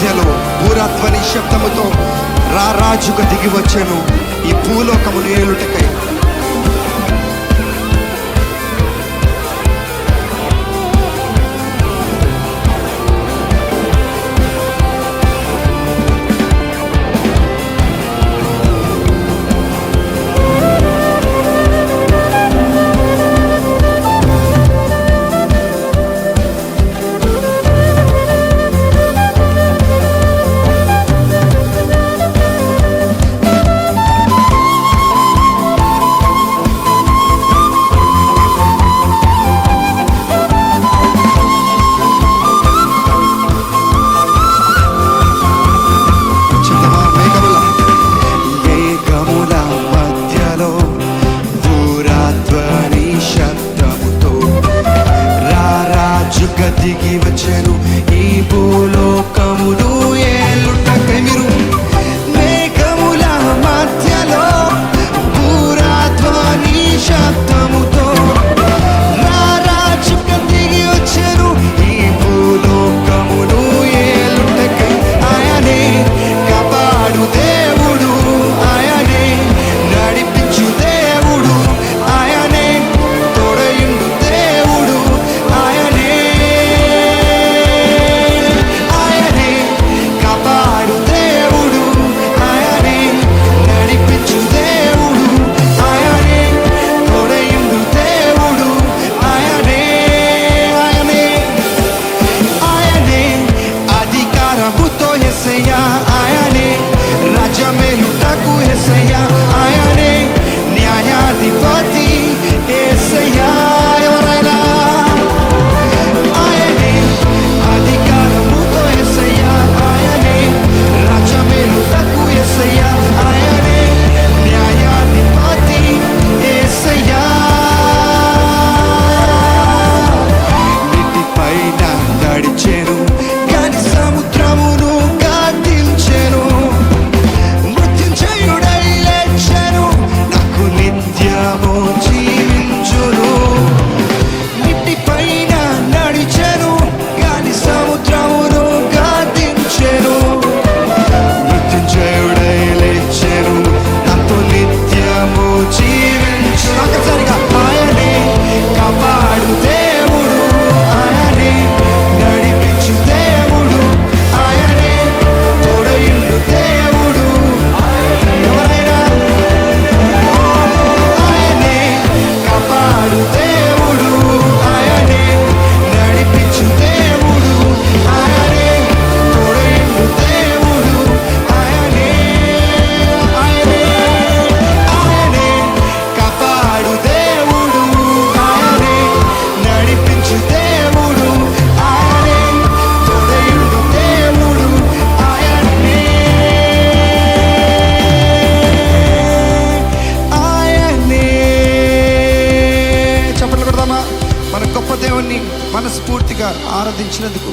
మధ్యలో పూరత్వ నిశ్శబ్దముతో రారాజుగా దిగి వచ్చాను. ఈ భూలోకమును ఏలుటకై గదికి వచ్చాను. ఈ భూలోకమును ఏలుటకై మీరు మేఘముల మధ్యలో భూరాధ్వని శబ్ద ఆనందించినందుకు